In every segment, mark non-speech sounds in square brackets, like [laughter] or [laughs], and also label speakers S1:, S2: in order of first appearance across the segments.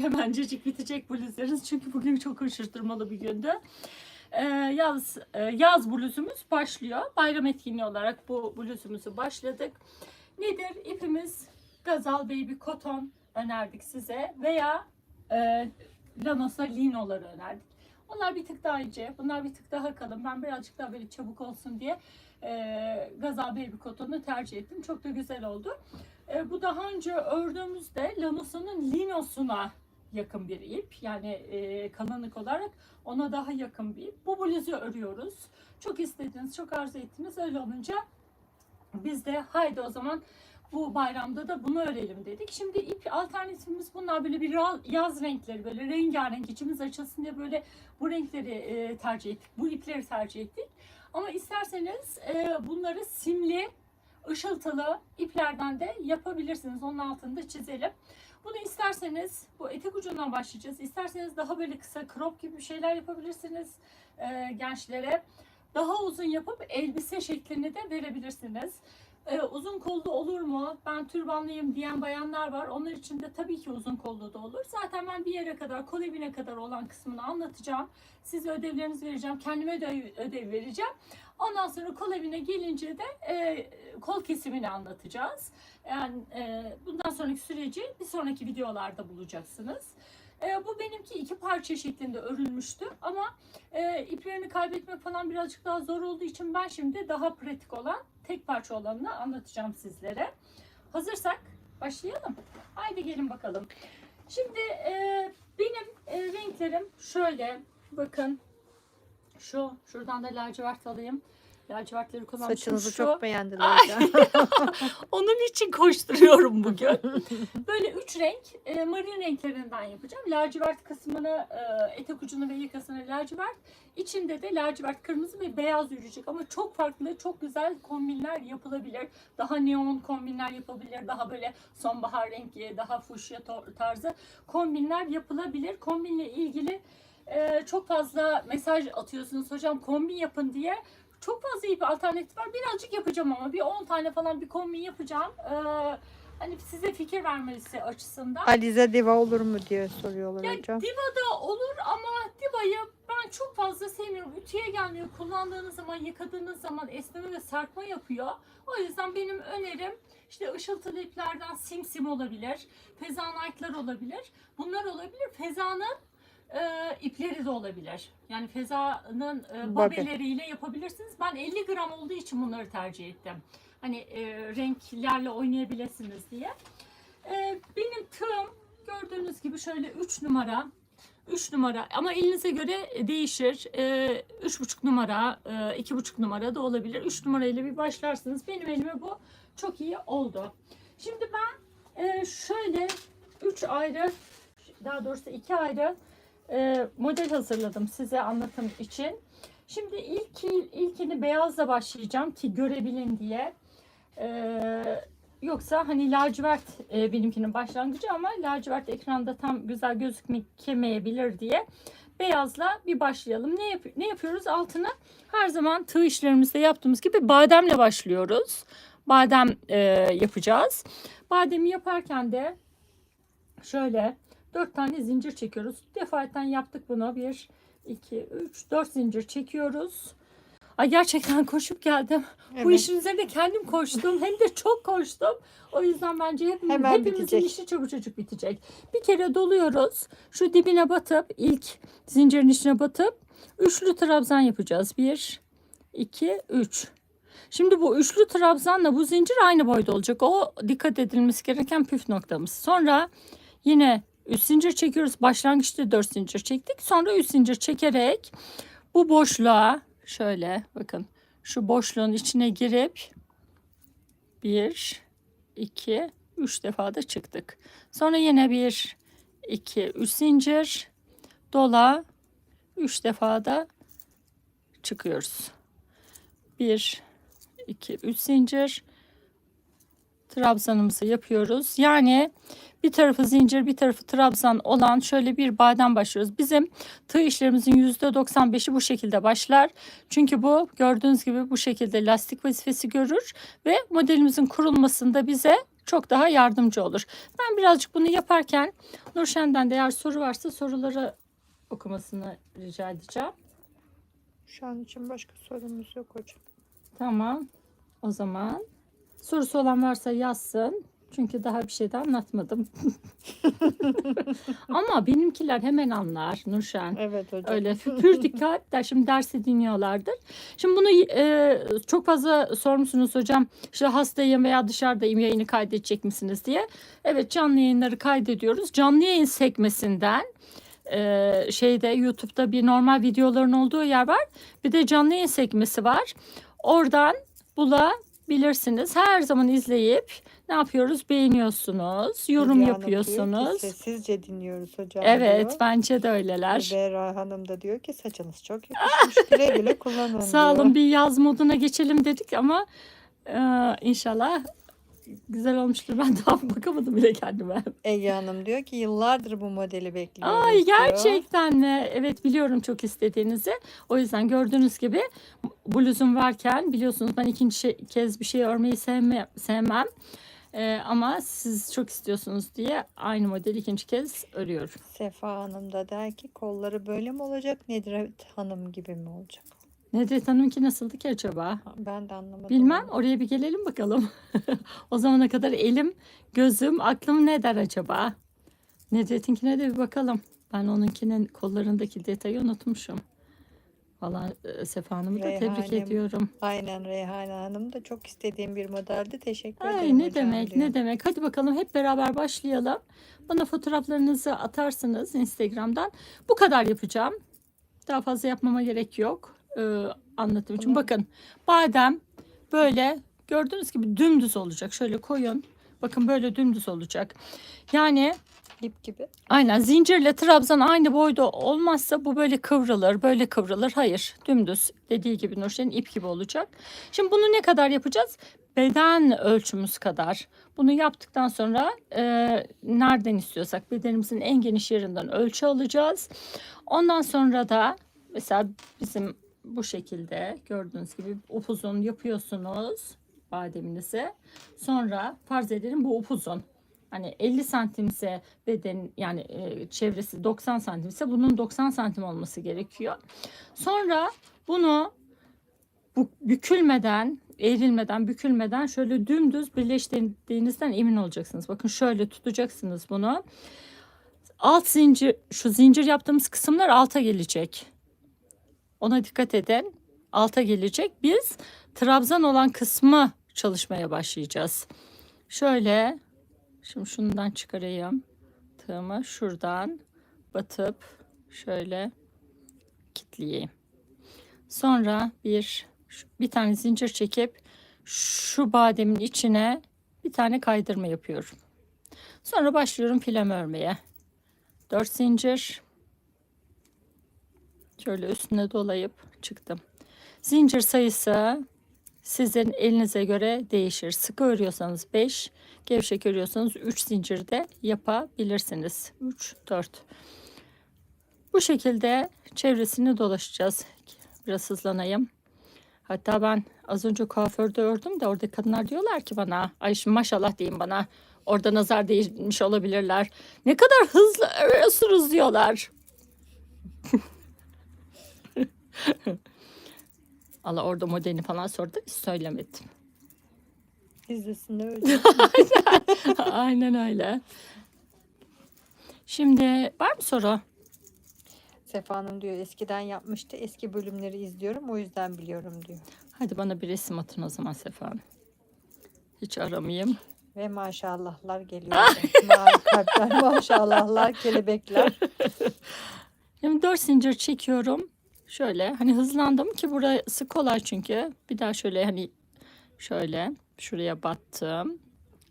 S1: Hemencecik bitecek bluzlarınız çünkü bugün çok koşuşturmalı bir gündü. Ee, yaz e, yaz bluzumuz başlıyor. Bayram etkinliği olarak bu bluzumuzu başladık. Nedir? İpimiz Gazal Baby Cotton önerdik size veya e, Lanosa Lino'ları önerdik. Onlar bir tık daha ince, bunlar bir tık daha kalın. Ben birazcık daha böyle çabuk olsun diye e, Gazal Baby Cotton'u tercih ettim. Çok da güzel oldu. E, bu daha önce ördüğümüzde Lanosa'nın Lino'suna yakın bir ip. Yani e, kalınlık olarak ona daha yakın bir ip. Bu bluzu örüyoruz. Çok istediğiniz, çok arzu ettiğiniz öyle olunca biz de haydi o zaman bu bayramda da bunu örelim dedik. Şimdi ip alternatifimiz bunlar böyle bir yaz renkleri böyle rengarenk içimiz açılsın diye böyle bu renkleri e, tercih ettik. Bu ipleri tercih ettik. Ama isterseniz e, bunları simli, ışıltılı iplerden de yapabilirsiniz. Onun altını da çizelim. Bunu isterseniz bu etek ucundan başlayacağız. İsterseniz daha böyle kısa crop gibi şeyler yapabilirsiniz e, gençlere. Daha uzun yapıp elbise şeklini de verebilirsiniz. E, uzun kollu olur mu? Ben türbanlıyım diyen bayanlar var. Onlar için de tabii ki uzun kollu da olur. Zaten ben bir yere kadar, kol evine kadar olan kısmını anlatacağım. Size ödevlerinizi vereceğim. Kendime ödev, ödev vereceğim. Ondan sonra kol evine gelince de e, kol kesimini anlatacağız. Yani e, bundan sonraki süreci bir sonraki videolarda bulacaksınız. E, bu benimki iki parça şeklinde örülmüştü ama e, iplerini kaybetmek falan birazcık daha zor olduğu için ben şimdi daha pratik olan tek parça olanını anlatacağım sizlere. Hazırsak başlayalım. Haydi gelin bakalım. Şimdi e, benim e, renklerim şöyle bakın şu şuradan da lacivert alayım. Lacivertleri kullanmışım.
S2: Saçınızı
S1: Şu-
S2: çok beğendiler. [laughs]
S1: Onun için koşturuyorum bugün. Böyle üç renk e, marin renklerinden yapacağım. Lacivert kısmını, e, etek ucunu ve yakasını lacivert. İçinde de lacivert kırmızı ve beyaz yürüyecek. Ama çok farklı, çok güzel kombinler yapılabilir. Daha neon kombinler yapabilir. Daha böyle sonbahar rengi, daha fuşya tarzı kombinler yapılabilir. Kombinle ilgili e, çok fazla mesaj atıyorsunuz hocam kombin yapın diye. Çok fazla iyi bir alternatif var. Birazcık yapacağım ama bir 10 tane falan bir kombin yapacağım. Ee, hani size fikir vermesi açısından.
S2: Alize diva olur mu diye soruyorlar
S1: Ya
S2: hocam.
S1: diva da olur ama divayı ben çok fazla sevmiyorum. Ütüye gelmiyor. Kullandığınız zaman, yıkadığınız zaman esneme ve sarkma yapıyor. O yüzden benim önerim işte ışıltılı iplerden simsim olabilir. Fezanite'lar olabilir. Bunlar olabilir. Fezanın e, ipleri de olabilir. Yani fezanın e, babeleriyle yapabilirsiniz. Ben 50 gram olduğu için bunları tercih ettim. Hani e, renklerle oynayabilirsiniz diye. E, benim tığım gördüğünüz gibi şöyle 3 numara 3 numara ama elinize göre değişir. Ee, üç buçuk numara, e, iki buçuk numara da olabilir. 3 numarayla bir başlarsınız. Benim elime bu çok iyi oldu. Şimdi ben e, şöyle 3 ayrı, daha doğrusu 2 ayrı e, model hazırladım size anlatım için. Şimdi ilk ilkini beyazla başlayacağım ki görebilin diye. Ee, yoksa hani lacivert e, benimkinin başlangıcı ama lacivert ekranda tam güzel gözükmeyebilir diye beyazla bir başlayalım. Ne, yap- ne yapıyoruz? Altına her zaman tığ işlerimizde yaptığımız gibi bademle başlıyoruz. Badem e, yapacağız. Bademi yaparken de şöyle dört tane zincir çekiyoruz. Defaten yaptık bunu. Bir, iki, üç, dört zincir çekiyoruz. Ay gerçekten koşup geldim. Bu
S2: Evet.
S1: işin üzerine kendim koştum. Hem de çok koştum. O yüzden bence hepimiz,
S2: Hemen
S1: hepimizin
S2: bitecek.
S1: işi çabucacık bitecek. Bir kere doluyoruz. Şu dibine batıp ilk zincirin içine batıp üçlü trabzan yapacağız. Bir, iki, üç. Şimdi bu üçlü trabzanla bu zincir aynı boyda olacak. O dikkat edilmesi gereken püf noktamız. Sonra yine üç zincir çekiyoruz. Başlangıçta dört zincir çektik. Sonra üç zincir çekerek bu boşluğa şöyle bakın şu boşluğun içine girip bir, iki, üç defa da çıktık. Sonra yine bir, iki, üç zincir dola, üç defa da çıkıyoruz. Bir, iki, üç zincir trabzanımızı yapıyoruz. Yani bir tarafı zincir bir tarafı trabzan olan şöyle bir bağdan başlıyoruz. Bizim tığ işlerimizin %95'i bu şekilde başlar. Çünkü bu gördüğünüz gibi bu şekilde lastik vazifesi görür ve modelimizin kurulmasında bize çok daha yardımcı olur. Ben birazcık bunu yaparken Nurşen'den de eğer soru varsa soruları okumasını rica edeceğim.
S2: Şu an için başka sorumuz yok hocam.
S1: Tamam. O zaman sorusu olan varsa yazsın. Çünkü daha bir şey de anlatmadım. [laughs] Ama benimkiler hemen anlar Nurşen.
S2: Evet hocam.
S1: Öyle pür dikkat der. Şimdi dersi dinliyorlardır. Şimdi bunu e, çok fazla sormuşsunuz hocam. İşte hastayım veya dışarıdayım yayını kaydedecek misiniz diye. Evet canlı yayınları kaydediyoruz. Canlı yayın sekmesinden e, şeyde YouTube'da bir normal videoların olduğu yer var. Bir de canlı yayın sekmesi var. Oradan bulabilirsiniz. Her zaman izleyip ne yapıyoruz? Beğeniyorsunuz, yorum
S2: Hülya Hanım diyor ki,
S1: yapıyorsunuz.
S2: Sessizce dinliyoruz hocam
S1: Evet,
S2: diyor.
S1: bence de öyleler.
S2: Zehra Hanım da diyor ki saçınız çok yakışmış. [laughs] Güle güle kullanın
S1: Sağ
S2: diyor.
S1: olun bir yaz moduna geçelim dedik ama e, inşallah güzel olmuştur. Ben daha bakamadım bile kendime.
S2: Ege Hanım diyor ki yıllardır bu modeli bekliyoruz
S1: Ay
S2: diyor.
S1: gerçekten mi? Evet biliyorum çok istediğinizi. O yüzden gördüğünüz gibi bluzum varken biliyorsunuz ben ikinci şey- kez bir şey örmeyi sevme, sevmem. E, ama siz çok istiyorsunuz diye aynı modeli ikinci kez örüyorum.
S2: Sefa Hanım da der ki kolları böyle mi olacak Nedret Hanım gibi mi olacak?
S1: Nedret Hanım'ınki nasıldı ki acaba?
S2: Ben de anlamadım.
S1: Bilmem oraya bir gelelim bakalım. [laughs] o zamana kadar elim, gözüm, aklım ne der acaba? Nedret'inkine de bir bakalım. Ben onunkinin kollarındaki detayı unutmuşum. Valla e, Sefa Hanım'ı da tebrik
S2: Reyhanem.
S1: ediyorum.
S2: Aynen Reyhane Hanım da çok istediğim bir modeldi. Teşekkür
S1: Ay
S2: ederim
S1: ne
S2: hocam
S1: demek
S2: diyor.
S1: ne demek. Hadi bakalım hep beraber başlayalım. Bana fotoğraflarınızı atarsınız Instagram'dan. Bu kadar yapacağım. Daha fazla yapmama gerek yok. Ee, anlatım için.
S2: Tamam.
S1: Bakın badem böyle gördüğünüz gibi dümdüz olacak. Şöyle koyun. Bakın böyle dümdüz olacak. Yani
S2: İp gibi.
S1: Aynen zincirle trabzan aynı boyda olmazsa bu böyle kıvrılır, böyle kıvrılır. Hayır, dümdüz dediği gibi Nurşen'in ip gibi olacak. Şimdi bunu ne kadar yapacağız? Beden ölçümüz kadar. Bunu yaptıktan sonra e, nereden istiyorsak bedenimizin en geniş yerinden ölçü alacağız. Ondan sonra da mesela bizim bu şekilde gördüğünüz gibi upuzun yapıyorsunuz bademinizi. Sonra farz edelim bu upuzun. Hani 50 santimse beden yani e, çevresi 90 santimse bunun 90 santim olması gerekiyor. Sonra bunu bu bükülmeden, eğrilmeden, bükülmeden şöyle dümdüz birleştirdiğinizden emin olacaksınız. Bakın şöyle tutacaksınız bunu. Alt zincir, şu zincir yaptığımız kısımlar alta gelecek. Ona dikkat edin. Alta gelecek. Biz trabzan olan kısmı çalışmaya başlayacağız. Şöyle Şimdi şundan çıkarayım. Tığımı şuradan batıp şöyle kitleyeyim. Sonra bir bir tane zincir çekip şu bademin içine bir tane kaydırma yapıyorum. Sonra başlıyorum filem örmeye. 4 zincir. Şöyle üstüne dolayıp çıktım. Zincir sayısı sizin elinize göre değişir. Sıkı örüyorsanız 5, gevşek örüyorsanız 3 zincir de yapabilirsiniz. 3, 4. Bu şekilde çevresini dolaşacağız. Biraz hızlanayım. Hatta ben az önce kuaförde ördüm de orada kadınlar diyorlar ki bana ay şimdi maşallah deyin bana orada nazar değmiş olabilirler. Ne kadar hızlı örüyorsunuz diyorlar. [laughs] Allah orada modelini falan sordu hiç söylemedim.
S2: İzlesin de öyle. [laughs]
S1: Aynen öyle. Şimdi var mı soru?
S2: Sefa Hanım diyor eskiden yapmıştı. Eski bölümleri izliyorum o yüzden biliyorum diyor.
S1: Hadi bana bir resim atın o zaman Sefa Hanım. Hiç aramayayım.
S2: Ve maşallahlar geliyor. Mavi kalpler, [laughs] maşallahlar, kelebekler.
S1: Şimdi 4 zincir çekiyorum. Şöyle hani hızlandım ki burası kolay çünkü. Bir daha şöyle hani şöyle şuraya battım.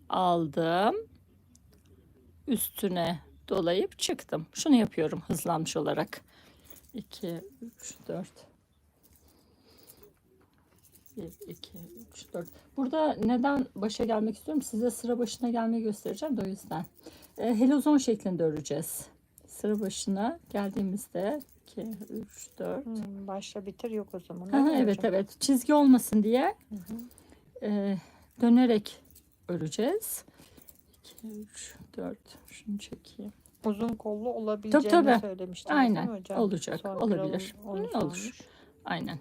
S1: Aldım. Üstüne dolayıp çıktım. Şunu yapıyorum hızlanmış olarak. 2, 3, 4. 1, 2, 3, 4. Burada neden başa gelmek istiyorum? Size sıra başına gelmeyi göstereceğim de o yüzden. E, helezon şeklinde öreceğiz. Sıra başına geldiğimizde 2, 3, 4.
S2: Hmm, başla bitir yok o zaman. Mi
S1: evet evet çizgi olmasın diye
S2: Hı hı.
S1: e, dönerek öreceğiz. 2, 3, 4. Şunu çekeyim.
S2: Uzun kollu olabileceğini
S1: tabii.
S2: söylemiştiniz
S1: Aynen,
S2: değil mi hocam?
S1: olacak,
S2: Songül
S1: olabilir. Hı, olur. Aynen.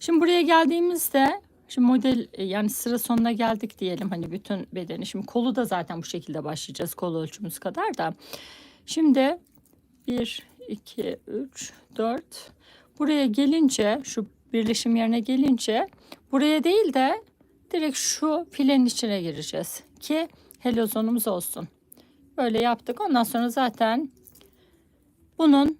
S1: Şimdi buraya geldiğimizde şimdi model e, yani sıra sonuna geldik diyelim hani bütün bedeni. Şimdi kolu da zaten bu şekilde başlayacağız kol ölçümüz kadar da. Şimdi 1, 2, 3, 4. Buraya gelince şu birleşim yerine gelince buraya değil de direkt şu filenin içine gireceğiz ki helozonumuz olsun. Böyle yaptık. Ondan sonra zaten bunun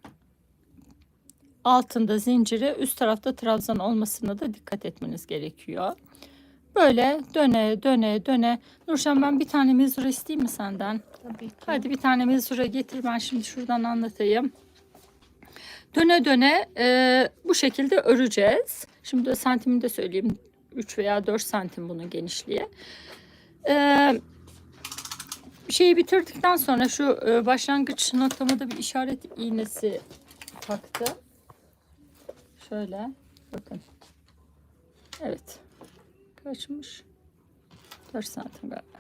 S1: altında zinciri üst tarafta trabzan olmasına da dikkat etmeniz gerekiyor. Böyle döne döne döne. Nurşan ben bir tane mezura isteyeyim mi senden?
S2: Tabii ki.
S1: Hadi bir tane mezura getir ben şimdi şuradan anlatayım. Döne döne e, bu şekilde öreceğiz. Şimdi santimini de söyleyeyim. 3 veya 4 santim bunun genişliği. E, şeyi bitirdikten sonra şu e, başlangıç noktama da bir işaret iğnesi taktım. Şöyle bakın. Evet. Kaçmış? 4 santim galiba.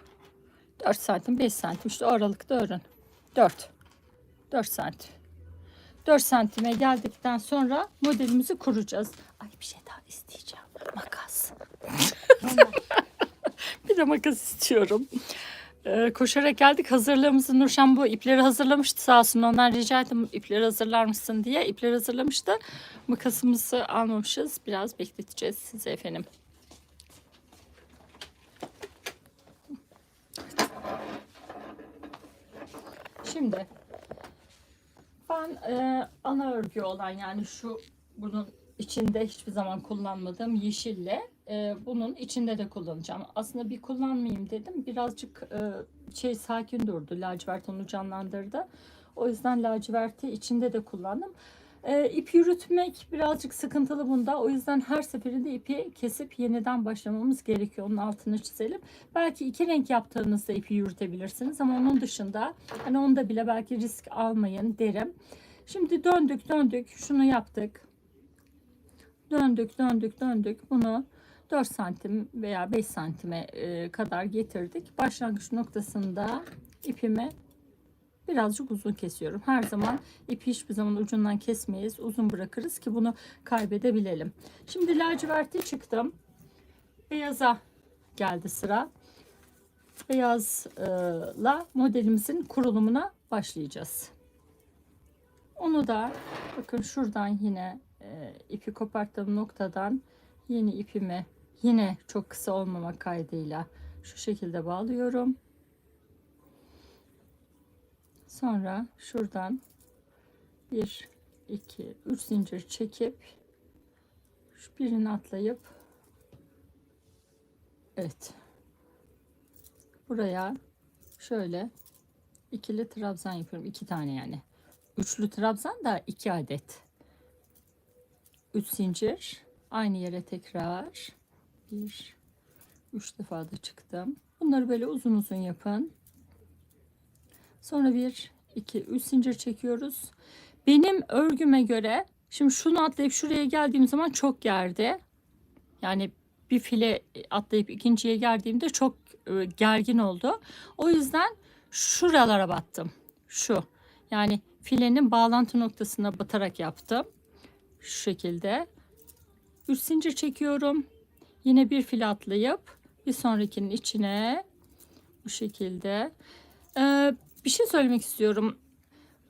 S1: 4 santim 5 santim işte aralıkta örün. 4. 4 santim. 4 santime geldikten sonra modelimizi kuracağız. Ay bir şey daha isteyeceğim. Makas. [laughs] bir de makas istiyorum. Ee, koşarak geldik. Hazırlığımızı Nurşan bu ipleri hazırlamıştı sağ olsun. Ondan rica ettim ipleri hazırlar mısın diye. İpleri hazırlamıştı. Makasımızı almamışız. Biraz bekleteceğiz size efendim. Şimdi ben e, ana örgü olan yani şu bunun içinde hiçbir zaman kullanmadığım yeşille e, bunun içinde de kullanacağım. Aslında bir kullanmayayım dedim. Birazcık e, şey sakin durdu. Lacivert onu canlandırdı. O yüzden laciverti içinde de kullandım. E, ip yürütmek birazcık sıkıntılı bunda. O yüzden her seferinde ipi kesip yeniden başlamamız gerekiyor. Onun altını çizelim. Belki iki renk yaptığınızda ipi yürütebilirsiniz ama onun dışında hani onda bile belki risk almayın derim. Şimdi döndük döndük şunu yaptık. Döndük döndük döndük bunu 4 santim veya 5 santime e, kadar getirdik. Başlangıç noktasında ipimi birazcık uzun kesiyorum. Her zaman ipi hiçbir zaman ucundan kesmeyiz. Uzun bırakırız ki bunu kaybedebilelim. Şimdi laciverti çıktım. Beyaza geldi sıra. Beyazla modelimizin kurulumuna başlayacağız. Onu da bakın şuradan yine e, ipi koparttığım noktadan yeni ipimi yine çok kısa olmamak kaydıyla şu şekilde bağlıyorum. Sonra şuradan 1 2 3 zincir çekip şu birini atlayıp evet buraya şöyle ikili trabzan yapıyorum. iki tane yani. Üçlü trabzan da iki adet. 3 zincir aynı yere tekrar bir üç defa da çıktım. Bunları böyle uzun uzun yapın. Sonra bir iki üç zincir çekiyoruz. Benim örgüme göre şimdi şunu atlayıp şuraya geldiğim zaman çok gerdi. Yani bir file atlayıp ikinciye geldiğimde çok e, gergin oldu. O yüzden şuralara battım. Şu. Yani filenin bağlantı noktasına batarak yaptım. Şu şekilde. 3 zincir çekiyorum. Yine bir fil atlayıp bir sonrakinin içine bu şekilde. Ee, bir şey söylemek istiyorum.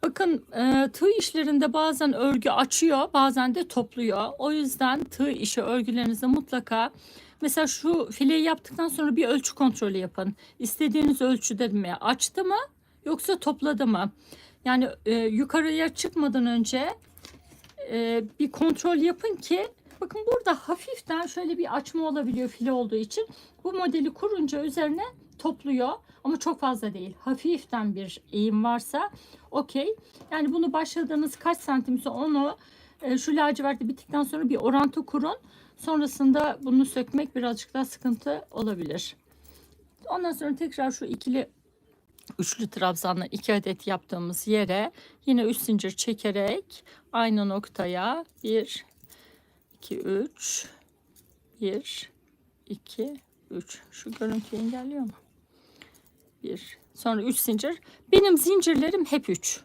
S1: Bakın e, tığ işlerinde bazen örgü açıyor bazen de topluyor. O yüzden tığ işi örgülerinizde mutlaka mesela şu fileyi yaptıktan sonra bir ölçü kontrolü yapın. İstediğiniz ölçüde mi açtı mı yoksa topladı mı? Yani e, yukarıya çıkmadan önce e, bir kontrol yapın ki bakın burada hafiften şöyle bir açma olabiliyor file olduğu için bu modeli kurunca üzerine topluyor ama çok fazla değil. Hafiften bir eğim varsa okey. Yani bunu başladığınız kaç santimse onu e, şu laciverti bittikten sonra bir orantı kurun. Sonrasında bunu sökmek birazcık daha sıkıntı olabilir. Ondan sonra tekrar şu ikili üçlü trabzanla iki adet yaptığımız yere yine üç zincir çekerek aynı noktaya 1 2 3 1 2 3 şu görüntüyü engelliyor mu? Bir. Sonra üç zincir. Benim zincirlerim hep üç.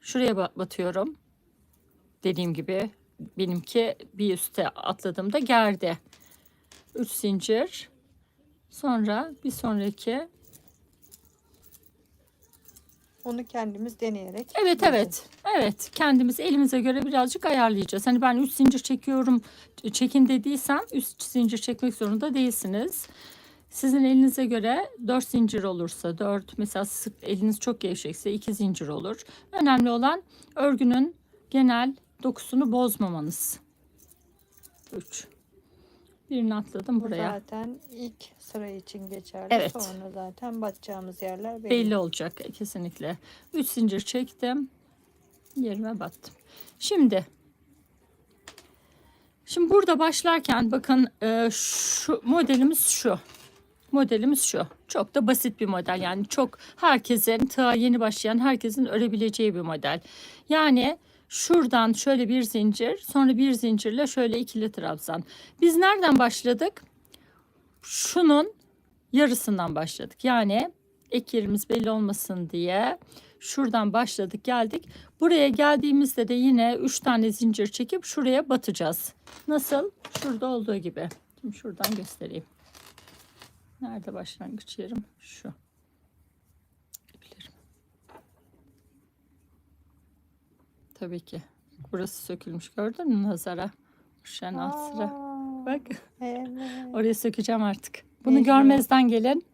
S1: Şuraya ba- batıyorum. Dediğim gibi benimki bir üste atladığımda gerdi. Üç zincir. Sonra bir sonraki.
S2: Onu kendimiz deneyerek.
S1: Evet evet. Evet. Kendimiz elimize göre birazcık ayarlayacağız. Hani ben üç zincir çekiyorum. Çekin dediysem üç zincir çekmek zorunda değilsiniz. Sizin elinize göre 4 zincir olursa 4 mesela sık eliniz çok gevşekse 2 zincir olur. Önemli olan örgünün genel dokusunu bozmamanız. 3. Birini atladım
S2: Bu
S1: buraya.
S2: zaten ilk sıra için geçerli.
S1: Evet.
S2: Sonra zaten batacağımız yerler belli.
S1: Belli olacak kesinlikle. 3 zincir çektim. Yerime battım. Şimdi Şimdi burada başlarken bakın e, şu modelimiz şu. Modelimiz şu. Çok da basit bir model. Yani çok herkesin tığa yeni başlayan herkesin örebileceği bir model. Yani şuradan şöyle bir zincir, sonra bir zincirle şöyle ikili trabzan. Biz nereden başladık? Şunun yarısından başladık. Yani ek yerimiz belli olmasın diye şuradan başladık geldik. Buraya geldiğimizde de yine 3 tane zincir çekip şuraya batacağız. Nasıl? Şurada olduğu gibi. Şimdi şuradan göstereyim. Nerede başlangıç yerim? Şu. İplerim. Tabii ki. Burası sökülmüş gördün mü nazara? Şenal sıra.
S2: Aa,
S1: Bak.
S2: Evet. [laughs]
S1: Orayı sökeceğim artık. Bunu
S2: Mecbur.
S1: görmezden gelin.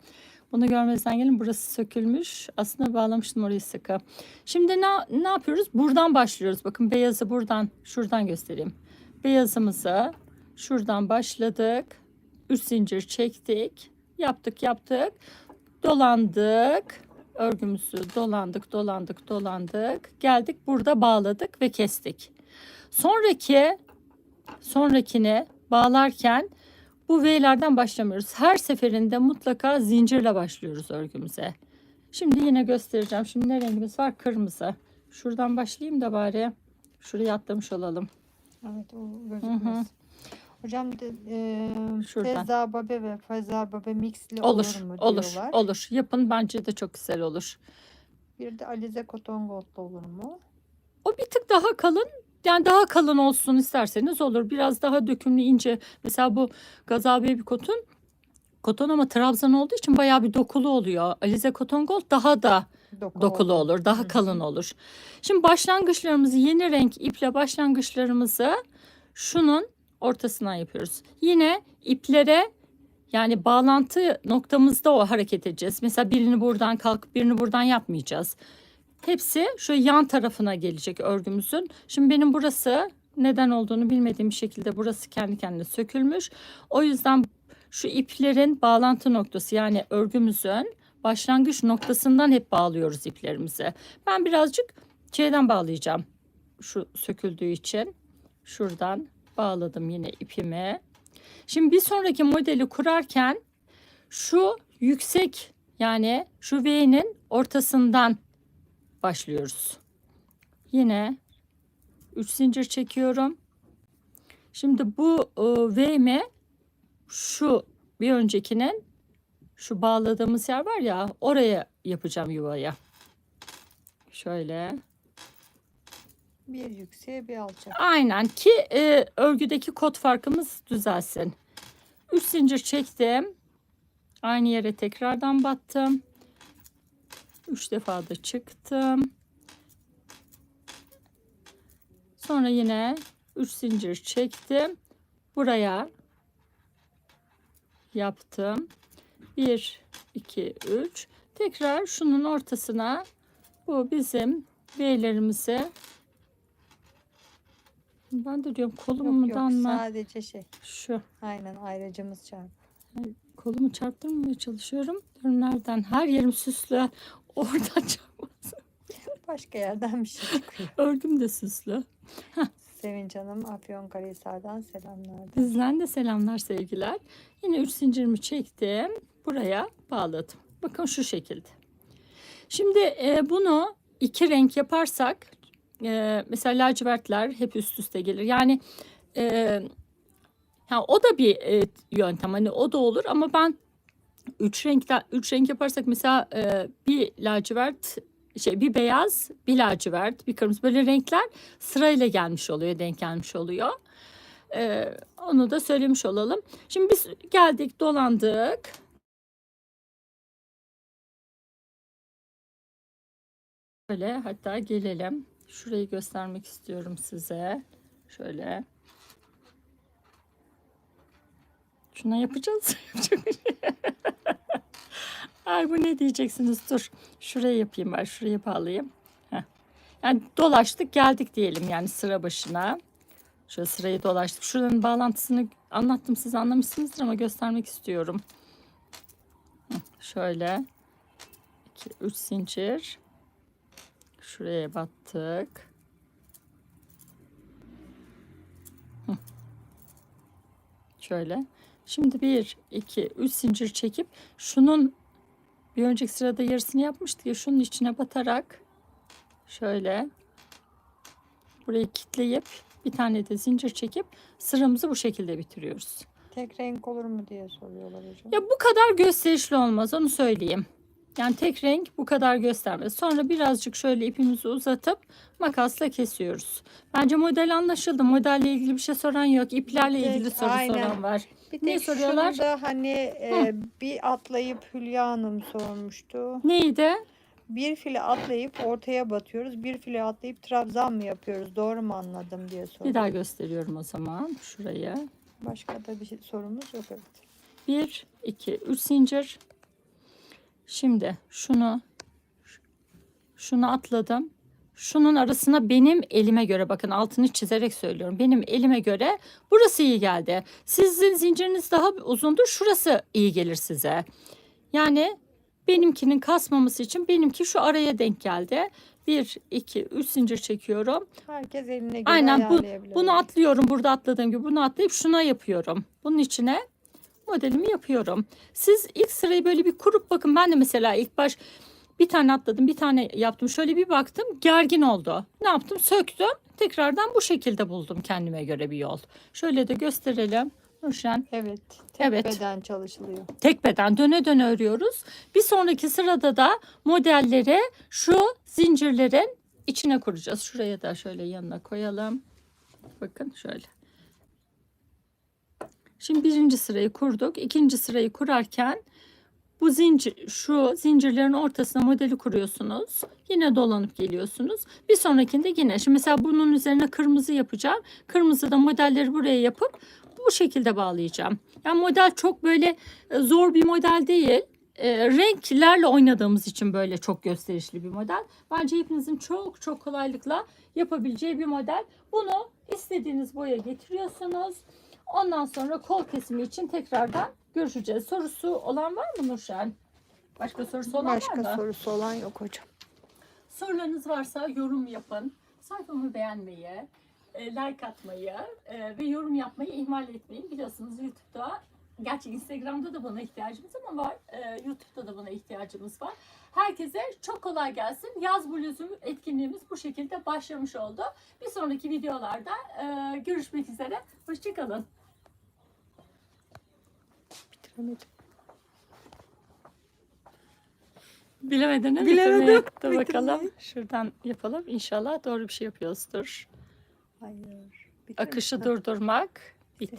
S1: Bunu görmezden gelin. Burası sökülmüş. Aslında bağlamıştım orayı sıkı. Şimdi ne, ne yapıyoruz? Buradan başlıyoruz. Bakın beyazı buradan, şuradan göstereyim. Beyazımızı şuradan başladık. Üç zincir çektik. Yaptık, yaptık. Dolandık. Örgümüzü dolandık, dolandık, dolandık. Geldik burada bağladık ve kestik. Sonraki sonrakine bağlarken bu V'lerden başlamıyoruz. Her seferinde mutlaka zincirle başlıyoruz örgümüze. Şimdi yine göstereceğim. Şimdi ne rengimiz var? Kırmızı. Şuradan başlayayım da bari. Şuraya atlamış olalım.
S2: Evet o gözükmez. Hocam de, e,
S1: Şuradan.
S2: Feza Babe ve Feza Babe mixli
S1: Olur,
S2: olur mu
S1: olur,
S2: diyorlar.
S1: olur. Yapın bence de çok güzel olur.
S2: Bir de Alize Cotton Gold'da olur mu?
S1: O bir tık daha kalın. Yani daha kalın olsun isterseniz olur. Biraz daha dökümlü ince. Mesela bu Gazal Baby Cotton koton ama trabzan olduğu için bayağı bir dokulu oluyor. Alize Cotton Gold daha da
S2: Doku
S1: dokulu
S2: oldu.
S1: olur, daha
S2: Hı.
S1: kalın olur. Şimdi başlangıçlarımızı yeni renk iple başlangıçlarımızı şunun ortasından yapıyoruz. Yine iplere yani bağlantı noktamızda o hareket edeceğiz. Mesela birini buradan kalkıp birini buradan yapmayacağız. Hepsi şu yan tarafına gelecek örgümüzün. Şimdi benim burası neden olduğunu bilmediğim bir şekilde burası kendi kendine sökülmüş. O yüzden şu iplerin bağlantı noktası yani örgümüzün başlangıç noktasından hep bağlıyoruz iplerimizi. Ben birazcık şeyden bağlayacağım. Şu söküldüğü için şuradan bağladım yine ipimi. Şimdi bir sonraki modeli kurarken şu yüksek yani şu V'nin ortasından başlıyoruz. Yine 3 zincir çekiyorum. Şimdi bu e, V'mi şu bir öncekinin şu bağladığımız yer var ya oraya yapacağım yuvaya. Şöyle.
S2: Bir yükseğe bir alçak.
S1: Aynen ki e, örgüdeki kod farkımız düzelsin. 3 zincir çektim. Aynı yere tekrardan battım. 3 defa da çıktım. Sonra yine 3 zincir çektim. Buraya yaptım. 1 2 3 tekrar şunun ortasına bu bizim V'lerimizi ben de diyorum
S2: Yok yok
S1: kolumdan mı?
S2: sadece şey.
S1: Şu
S2: Aynen ayracımız çarp.
S1: kolumu çarptırmamaya çalışıyorum. Diyorum nereden? Her yerim süslü. [laughs] Oradan çarpmasın.
S2: Başka yerden bir şey çıkıyor. [laughs]
S1: Örgüm de süslü.
S2: Sevinç Hanım Afyonkarahisar'dan selamlar.
S1: Bizden de selamlar sevgiler. Yine üç zincirimi çektim. Buraya bağladım. Bakın şu şekilde. Şimdi e, bunu iki renk yaparsak e, mesela lacivertler hep üst üste gelir. Yani e, ha, o da bir e, yöntem. Hani o da olur ama ben üç renkten üç renk yaparsak mesela e, bir lacivert şey bir beyaz, bir lacivert, bir kırmızı böyle renkler sırayla gelmiş oluyor, denk gelmiş oluyor. E, onu da söylemiş olalım. Şimdi biz geldik, dolandık. Böyle hatta gelelim. Şurayı göstermek istiyorum size. Şöyle. Şuna yapacağız. [laughs] Ay bu ne diyeceksiniz? Dur. Şuraya yapayım ben. Şuraya bağlayayım. Heh. Yani dolaştık geldik diyelim yani sıra başına. Şöyle sırayı dolaştık. Şuranın bağlantısını anlattım siz anlamışsınızdır ama göstermek istiyorum. Şöyle. 2 3 zincir. Şuraya battık. Şöyle. Şimdi bir, iki, üç zincir çekip şunun bir önceki sırada yarısını yapmıştık ya şunun içine batarak şöyle burayı kitleyip bir tane de zincir çekip sıramızı bu şekilde bitiriyoruz.
S2: Tek renk olur mu diye soruyorlar hocam.
S1: Ya bu kadar gösterişli olmaz onu söyleyeyim. Yani tek renk bu kadar göstermez. Sonra birazcık şöyle ipimizi uzatıp makasla kesiyoruz. Bence model anlaşıldı. Modelle ilgili bir şey soran yok. İplerle ilgili soru
S2: aynen.
S1: soran var.
S2: Bir
S1: Ne soruyorlar?
S2: şurada hani e, bir atlayıp Hülya Hanım sormuştu.
S1: Neydi?
S2: Bir file atlayıp ortaya batıyoruz. Bir file atlayıp trabzan mı yapıyoruz? Doğru mu anladım diye soruyor.
S1: Bir daha gösteriyorum o zaman. Şuraya.
S2: Başka da bir şey- sorumuz yok evet.
S1: 1, 2, 3 zincir. Şimdi şunu şunu atladım. Şunun arasına benim elime göre bakın altını çizerek söylüyorum. Benim elime göre burası iyi geldi. Sizin zinciriniz daha uzundur. Şurası iyi gelir size. Yani benimkinin kasmaması için benimki şu araya denk geldi. 1, 2, 3 zincir çekiyorum.
S2: Herkes eline göre
S1: Aynen bu, bunu atlıyorum burada atladığım gibi bunu atlayıp şuna yapıyorum. Bunun içine modelimi yapıyorum. Siz ilk sırayı böyle bir kurup bakın ben de mesela ilk baş bir tane atladım bir tane yaptım şöyle bir baktım gergin oldu. Ne yaptım söktüm tekrardan bu şekilde buldum kendime göre bir yol. Şöyle de gösterelim. Nurşen
S2: Evet. Tek
S1: Evet.
S2: beden çalışılıyor.
S1: tek beden döne döne örüyoruz. Bir sonraki sırada da modelleri şu zincirlerin içine kuracağız. Şuraya da şöyle yanına koyalım. Bakın şöyle. Şimdi birinci sırayı kurduk. İkinci sırayı kurarken bu zincir şu zincirlerin ortasına modeli kuruyorsunuz. Yine dolanıp geliyorsunuz. Bir sonrakinde yine. Şimdi mesela bunun üzerine kırmızı yapacağım. Kırmızı da modelleri buraya yapıp bu şekilde bağlayacağım. Yani model çok böyle e, zor bir model değil. E, renklerle oynadığımız için böyle çok gösterişli bir model. Bence hepinizin çok çok kolaylıkla yapabileceği bir model. Bunu istediğiniz boya getiriyorsunuz. Ondan sonra kol kesimi için tekrardan görüşeceğiz. Sorusu olan var mı Nurşen? Başka sorusu olan var
S2: Başka
S1: mı?
S2: sorusu olan yok hocam.
S1: Sorularınız varsa yorum yapın. Sayfamı beğenmeyi, e, like atmayı e, ve yorum yapmayı ihmal etmeyin. Biliyorsunuz YouTube'da, gerçi Instagram'da da buna ihtiyacımız ama var. e, YouTube'da da buna ihtiyacımız var. Herkese çok kolay gelsin. Yaz bluzum etkinliğimiz bu şekilde başlamış oldu. Bir sonraki videolarda e, görüşmek üzere. Hoşçakalın.
S2: Bitiremedim.
S1: Bilemedin
S2: Bilemedim.
S1: Dur bakalım. Şuradan yapalım. İnşallah doğru bir şey yapıyoruzdur.
S2: Hayır.
S1: Akışı
S2: Bitiremedim.
S1: durdurmak. Bitti.